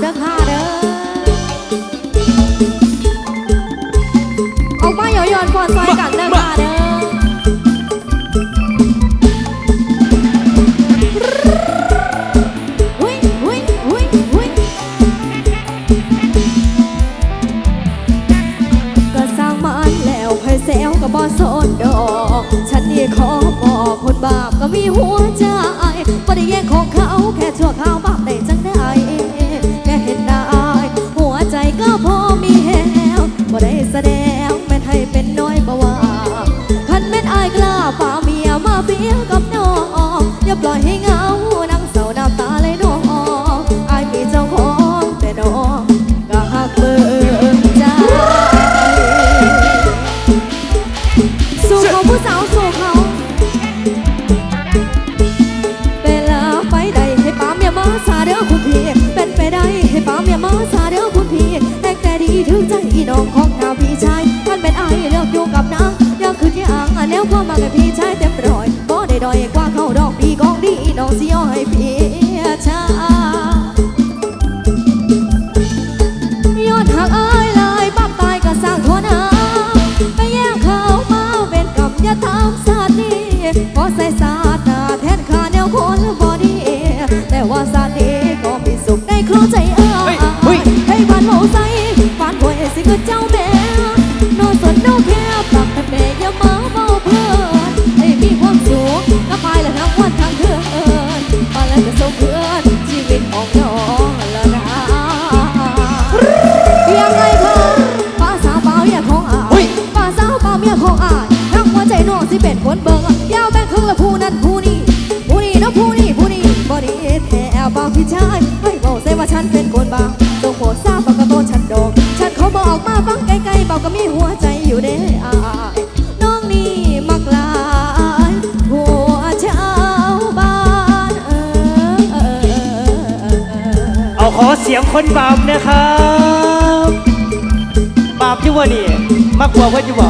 เด้อค่ะเด้อออกมาหยอยอนฟอนซอยกันเด้อค่ะเด้อหุ้ยหุ้ยหุ้ยหุ้ยก็สร้างมันแล้วใครแซวก็บ่สนดอก ฉันนี่ขอบอกคนบาปก็มีหัวใจบ่ได้แย่งของเขาแค่ชั่วคราว แมมากับพี่ชายเต็มร้อยบ่ได้ดอยกว่าเขาดอกพี่กองดีน้องสิยอให้พี่ชายอดหักเอ้ยลายปั๊บตายก็สร้างโทษนาไปแย่งเขามาเป็นกับย่าตามสาดนี้พอใส่สาดหน้าแทนขาแนวคนบอดีแต่ว่าสาดนี้ ของน้องละนะยังไงคะป้าสาวเปล่าเมียของอายป้าสาวเปล่าเมียของอายทั้งหัวใจน้องสิเป็นคนเบิ่งยาวแบงครึ่งละผู้นั้นผู้นี้ผู้นี้เนาะผู้นี้ผู้นี้บ่ดีแท้บางพี่ชายไม่บอกใส่ว่าฉันเป็นคนบางจงโปรดทราบปากกระโตฉันดอกฉันเขาบอกมาฟังไกลๆเบาก็มีหัวใจอยู่เด้ ขอเสียงคนบาปนะครับ บาปที่ว่านี่มักกว่าเพื่อนอยู่บ่